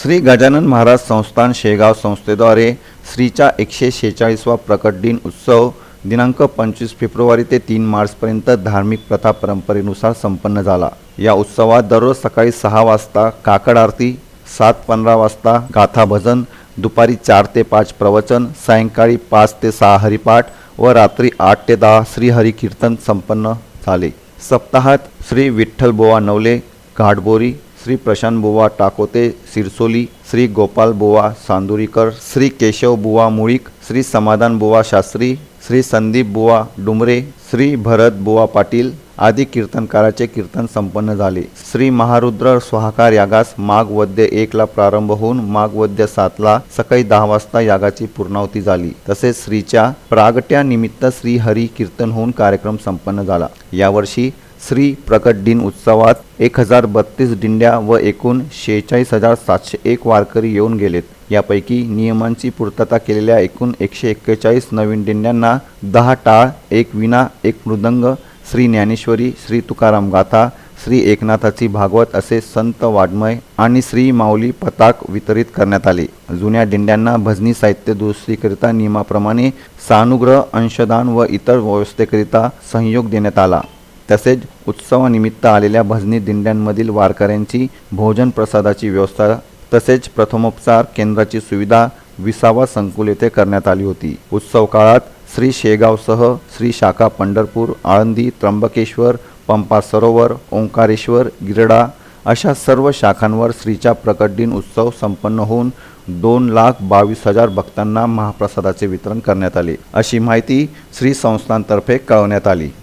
श्री गजानन महाराज संस्थान शेगाव संस्थेद्वारे श्रीचा एकशे शेहेचाळीसवा प्रकट दिन उत्सव दिनांक पंचवीस फेब्रुवारी ते तीन मार्चपर्यंत धार्मिक प्रथा परंपरेनुसार संपन्न झाला. या उत्सवात दररोज सकाळी सहा वाजता काकड आरती सात पंधरा वाजता गाथा भजन दुपारी चार ते पाच प्रवचन सायंकाळी पाच ते सहा हरिपाठ व रात्री आठ ते दहा श्रीहरी कीर्तन संपन्न झाले. सप्ताहात श्री विठ्ठल बोवा नवले घाटबोरी श्री प्रशांत बुवा टाकोते सिरसोली श्री गोपाल बुवा सांदुरीकर श्री केशव बुवा मुळीक श्री समाधान बुवा शास्त्री श्री संदीप बुवा डुमरे श्री भरत बुवा पाटील आदी कीर्तनकाराचे कीर्तन संपन्न झाले. श्री महारुद्र स्वाहाकार यागास माघ वद्य एकला प्रारंभ होऊन माघ वद्य सातला सकाळी दहा वाजता यागाची पूर्णावती झाली. तसेच श्रीच्या प्रागट्यानिमित्त श्री हरी कीर्तन होऊन कार्यक्रम संपन्न झाला. यावर्षी श्री प्रकट दिन उत्सवात एक हजार बत्तीस दिंड्या व एकूण शेहेचाळीस हजार सातशे एक वारकरी येऊन गेलेत. यापैकी नियमांची पूर्तता केलेल्या एकूण एकशे एक्केचाळीस नवीन दिंड्यांना दहा टाळ एक विना एक मृदंग श्री ज्ञानेश्वरी श्री तुकाराम गाथा श्री एकनाथाची भागवत असे संत वाड्मय आणि श्री माऊली पताक वितरित करण्यात आले. जुन्या दिंड्यांना भजनी साहित्य दुरुस्तीकरिता नियमाप्रमाणे सानुग्रह अंशदान व इतर व्यवस्थेकरिता सहयोग देण्यात आला. तसेच उत्सवानिमित्त आलेल्या भजनी दिंड्यांमधील वारकऱ्यांची भोजन प्रसादाची व्यवस्था तसेच प्रथमोपचार केंद्राची सुविधा विसावा संकुल येथे करण्यात आली होती. उत्सव काळात श्री शेगावसह श्री शाखा पंढरपूर आळंदी त्र्यंबकेश्वर पंपा सरोवर ओंकारेश्वर गिरडा अशा सर्व शाखांवर श्रीचा प्रकट दिन उत्सव संपन्न होऊन दोन लाख बावीस हजार भक्तांना महाप्रसादाचे वितरण करण्यात आले. अशी माहिती श्री संस्थांतर्फे कळवण्यात आली.